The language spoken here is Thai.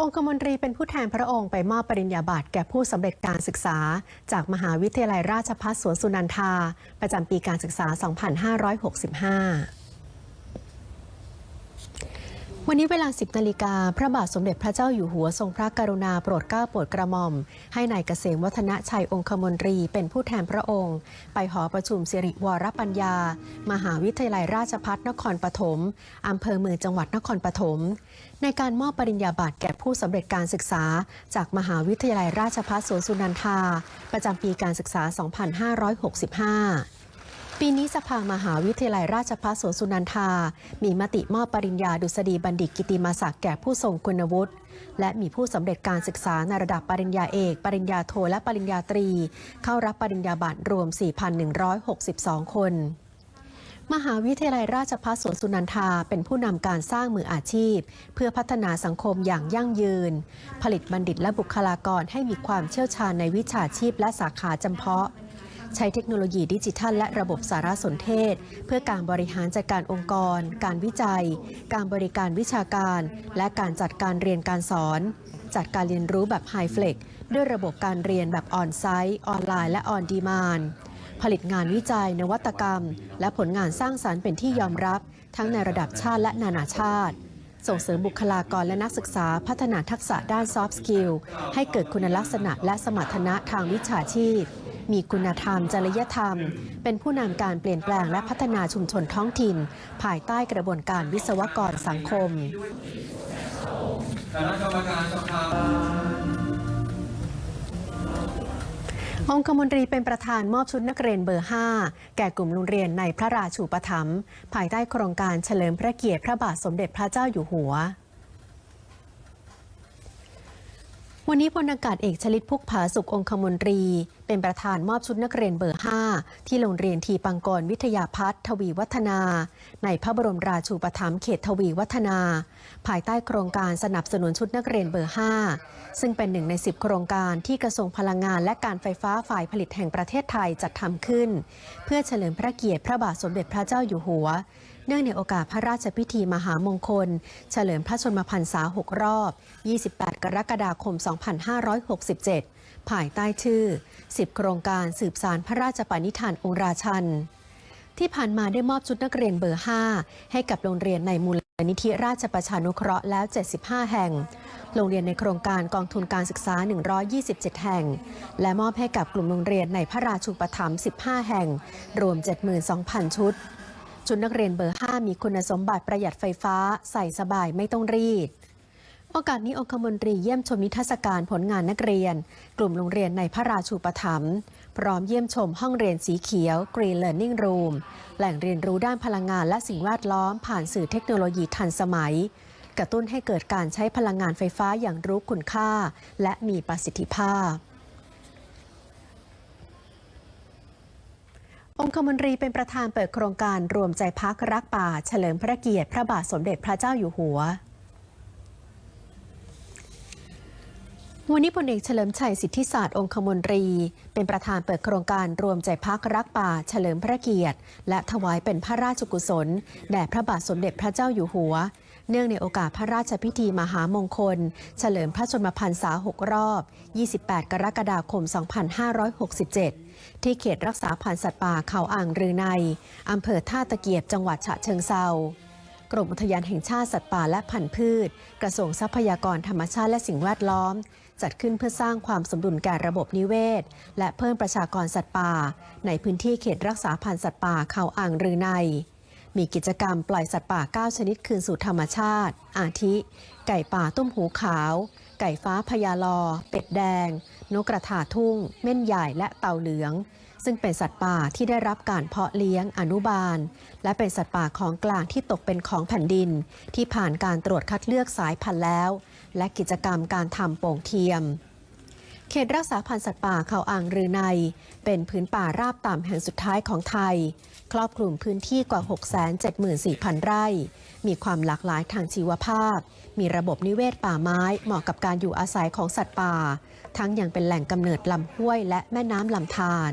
องคมนตรีเป็นผู้แทนพระองค์ไปมอบปริญญาบัตรแก่ผู้สำเร็จการศึกษา จากมหาวิทยาลัยราชภัฏสวนสุนันทา ประจำปีการศึกษา 2565 วันนี้เวลา 10นาฬิกาพระบาทสมเด็จพระเจ้าอยู่หัวทรงพระกรุณาโปรดเกล้าโปรดกระหม่อม ให้นายเกษมวัฒนชัยองคมนตรีเป็นผู้แทนพระองค์ ไปหอประชุมสิริวรปัญญา มหาวิทยาลัยราชภัฏนครปฐมอำเภอเมืองจังหวัดนครปฐมในการมอบปริญญาบัตรแก่ผู้สำเร็จการศึกษา จากมหาวิทยาลัยราชภัฏสวนสุนันทา ประจำปีการศึกษา 2565 ปีนี้สภามหาวิทยาลัยราชภัฏสวนสุนันทา มีมติมอบปริญญาดุษฎีบัณฑิตกิติมาศักดิ์แก่ผู้ทรงคุณวุฒิ และมีผู้สำเร็จการศึกษาในระดับปริญญาเอก ปริญญาโท และปริญญาตรี เข้ารับปริญญาบัตรรวม 4,162 คน มหาวิทยาลัยราชภัฏสวนสุนันทาเป็นผู้นำการสร้างมืออาชีพ เพื่อพัฒนาสังคมอย่างยั่งยืน ผลิตบัณฑิตและบุคลากรให้มีความเชี่ยวชาญในวิชาชีพและสาขาจำเพาะ ใช้เทคโนโลยีดิจิทัล และระบบสารสนเทศ เพื่อการบริหารจัดการองค์กร การวิจัย การบริการวิชาการ และการจัดการเรียนการสอน จัดการเรียนรู้แบบไฮเฟลกด้วยระบบการเรียนแบบออนไซต์ออนไลน์และออนดีมานผลิตงานวิจัยนวัตกรรม และผลงานสร้างสารรค์เป็นที่ยอมรับ ทั้งในระดับชาติและนานาชาติ ส่งเสริมบุคลากรและนักศึกษาพัฒนาทักษะด้านซอฟต์สกิลให้เกิดคุณลักษณะและสมรรถนะทางวิชาชีพ มีคุณธรรม จริยธรรม เป็นผู้นำการเปลี่ยนแปลงและพัฒนาชุมชนท้องถิ่น ภายใต้กระบวนการวิศวกรสังคมคณะกรรมการสภาองคมนตรีเป็นประธานมอบชุดนักเรียนเบอร์ 5 แก่กลุ่มโรงเรียนในพระราชูปถัมภ์ภายใต้โครงการเฉลิมพระเกียรติพระบาทสมเด็จพระเจ้าอยู่หัว วันนี้พลอากาศเอกชลิตพุกผาสุของคมนตรี เป็นประธานมอบชุดนักเรียนเบอร์ 5 ที่โรงเรียนทีปังกรวิทยาพัฒน์ทวีวัฒนา ในพระบรมราชูปถัมภ์เขตทวีวัฒนา ภายใต้โครงการสนับสนุนชุดนักเรียนเบอร์ 5 ซึ่งเป็นหนึ่งใน 10 โครงการที่กระทรวงพลังงานและการไฟฟ้าฝ่ายผลิตแห่งประเทศไทยจัดทำขึ้น เพื่อเฉลิมพระเกียรติพระบาทสมเด็จพระเจ้าอยู่หัว เนื่องในโอกาสพระราชพิธีมหามงคล เฉลิมพระชนมพรรษา 6 รอบ 28 กรกฎาคม 2567 ภายใต้ชื่อ 10 โครงการสืบสารพระราชปณิธานองราชัน ที่ผ่านมาได้มอบชุดนักเรียนเบอร์ 5 ให้กับโรงเรียนในมูลนิธิราชประชานุเคราะห์แล้ว 75 แห่ง โรงเรียนในโครงการกองทุนการศึกษา 127 แห่ง และมอบให้กับกลุ่มโรงเรียนในพระราชูปถัมภ์15 แห่ง รวม 72,000 ชุด ชุดนักเรียนเบอร์ 5 มีคุณสมบัติประหยัดไฟฟ้า ใส่สบายไม่ต้องรีด โอกาสนี้องคมนตรีเยี่ยมชมนิทรรศการผลงานนักเรียน กลุ่มโรงเรียนในพระราชูปถัมภ์พร้อมเยี่ยมชมห้องเรียนสีเขียว Green Learning Room แหล่งเรียนรู้ด้านพลังงานและสิ่งแวดล้อมผ่านสื่อเทคโนโลยีทันสมัย กระตุ้นให้เกิดการใช้พลังงานไฟฟ้าอย่างรู้คุณค่า และมีประสิทธิภาพ องคมนตรีเป็นประธานเปิดโครงการรวมใจพักรักป่า เฉลิมพระเกียรติพระบาทสมเด็จพระเจ้าอยู่หัว วันนี้พลเอกเฉลิมชัยสิทธิศาสตร์องคมนตรี เป็นประธานเปิดโครงการรวมใจพักรักป่าเฉลิมพระเกียรติ และถวายเป็นพระราชกุศล แด่พระบาทสมเด็จพระเจ้าอยู่หัว เนื่องในโอกาสพระราชพิธีมหามงคล เฉลิมพระชนมพรรษา 6 รอบ 28 กรกฎาคม 2567 ที่เขตรักษาพันธุ์สัตว์ป่าเขาอ่างรือในอำเภอท่าตะเกียบจังหวัดฉะเชิงเซากรมอุทยานแห่งชาติสัตว์ป่าและพันธุ์พืช กระทรวงทรัพยากรธรรมชาติและสิ่งแวดล้อม จัดขึ้นเพื่อสร้างความสมดุลแก่ระบบนิเวศ และเพิ่มประชากรสัตว์ป่า ในพื้นที่เขตรักษาพันธุ์สัตว์ป่าเขาอ่างรือใน มีกิจกรรมปล่อยสัตว์ป่า 9 ชนิดคืนสู่ธรรมชาติ อาทิ ไก่ป่าตุ้มหูขาว ไก่ฟ้าพญาลอ เป็ดแดง นกกระถาทุ่ง เม่นใหญ่และเต่าเหลือง ซึ่งเป็นสัตว์ป่าที่ได้รับการเพาะเลี้ยงอนุบาล และเป็นสัตว์ป่าของกลางที่ตกเป็นของแผ่นดิน ที่ผ่านการตรวจคัดเลือกสายพันธุ์แล้ว และกิจกรรมการทำโป่งเทียม เขตรักษาพันธุ์สัตว์ป่าเขาอ่างรือใน เป็นพื้นป่าราบต่ำแห่งสุดท้ายของไทย ครอบคลุมพื้นที่กว่า 674,000 ไร่ มีความหลากหลายทางชีวภาพ มีระบบนิเวศป่าไม้เหมาะกับการอยู่อาศัยของสัตว์ป่าทั้งยังเป็นแหล่งกำเนิดลำห้วยและแม่น้ำลำธาร